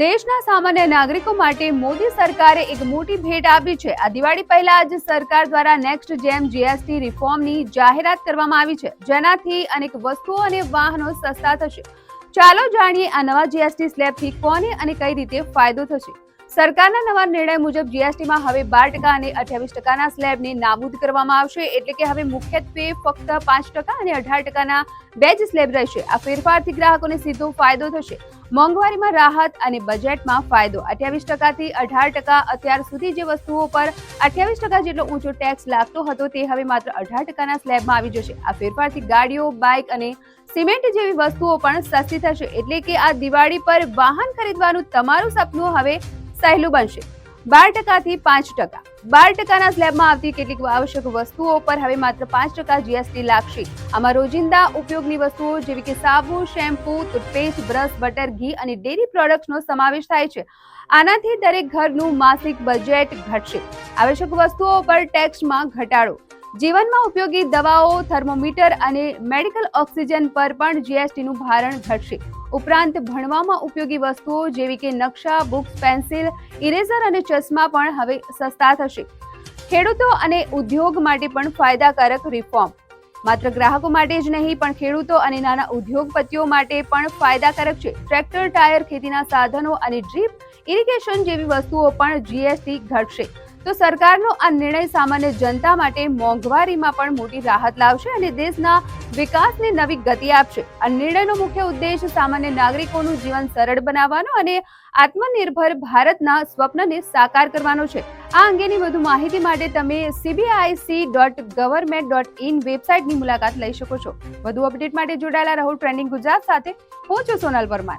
દેશના સામાન્ય નાગરિકો માટે મોદી સરકારે એક મોટી ભેટ આપી છે. આ દિવાળી પહેલા જ સરકાર દ્વારા નેક્સ્ટ જેમ જીએસટી રિફોર્મની જાહેરાત કરવામાં આવી છે. જેનાથી અનેક વસ્તુઓ અને વાહનો સસ્તા થશે. ચાલો જાણીએ આ નવા જીએસટી સ્લેબથી કોને અને કઈ રીતે ફાયદો થશે. સરકારના નવા નિર્ણય મુજબ જીએસટીમાં હવે બાર ટકા અને અઠ્યાવીસ ટકાના સ્લેબને નાબૂદ કરવામાં આવશે, એટલે કે હવે મુખ્યત્વે ફક્ત પાંચ ટકા અને અઢાર ટકાના બે જ સ્લેબ રહેશે. આ ફેરફારથી ગ્રાહકોને સીધો ફાયદો થશે. મોંઘવારીમાં રાહત અને બજેટમાં ફાયદો. અઠ્યાવીસ ટકાથી અઢાર ટકા અત્યાર સુધી જે વસ્તુઓ પર અઠ્યાવીસ ટકા જેટલો ઊંચો ટેક્સ લાગતો હતો, તે હવે માત્ર અઢાર ટકાના સ્લેબમાં આવી જશે. આ ફેરફારથી ગાડીઓ બાઇક અને સિમેન્ટ જેવી વસ્તુઓ પણ સસ્તી થશે. એટલે કે આ દિવાળી પર વાહન ખરીદવાનું તમારું સપનું હવે સહેલું બનશે. બાર ટકાથી પાંચ ટકા. બાર ટકાના સ્લેબમાં આવતી કેટલીક આવશ્યક વસ્તુઓ પર હવે માત્ર પાંચ ટકા જીએસટી લાગશે. આમાં રોજિંદા ઉપયોગની વસ્તુઓ જેવી કે સાબુ, શેમ્પૂ, ટૂથપેસ્ટ, બ્રશ, બટર, ઘી અને ડેરી પ્રોડક્ટ્સનો સમાવેશ થાય છે. આનાથી દરેક ઘરનું માસિક બજેટ ઘટશે. આવશ્યક વસ્તુઓ પર ટેક્સમાં ઘટાડો. જીવનમાં ઉપયોગી દવાઓ, થર્મોમીટર અને મેડિકલ ઓક્સિજન પર પણ જીએસટીનું ભારણ ઘટશે. ઉપરાંત ભણવામાં ઉપયોગી વસ્તુઓ જેવી કે નકશા, બુક્સ, પેન્સિલ, ઇરેઝર અને ચશ્મા પણ હવે સસ્તા થશે. ખેડૂતો અને ઉદ્યોગ માટે પણ ફાયદાકારક રિફોર્મ. માત્ર ગ્રાહકો માટે જ નહીં, પણ ખેડૂતો અને નાના ઉદ્યોગપતિઓ માટે પણ ફાયદાકારક છે. ટ્રેક્ટર, ટાયર, ખેતીના સાધનો અને ડ્રીપ ઇરિગેશન જેવી વસ્તુઓ પણ જીએસટી ઘટશે. તો સરકારનો આ નિર્ણય સામાન્ય જનતા માટે મોંઘવારીમાં પણ મોટી રાહત લાવશે અને દેશના વિકાસને નવી ગતિ આપશે. આ નિર્ણયનો મુખ્ય ઉદ્દેશ સામાન્ય નાગરિકોનું જીવન સરળ બનાવવાનો અને આત્મનિર્ભર ભારતના સ્વપ્નને સાકાર કરવાનો છે. આ અંગેની વધુ માહિતી માટે તમે CBIC dot government dot in વેબસાઇટની મુલાકાત લઈ શકો છો. વધુ અપડેટ માટે જોડાયેલા રહો ટ્રેન્ડિંગ ગુજરાત સાથે, હું છું સોનલ પરમાર.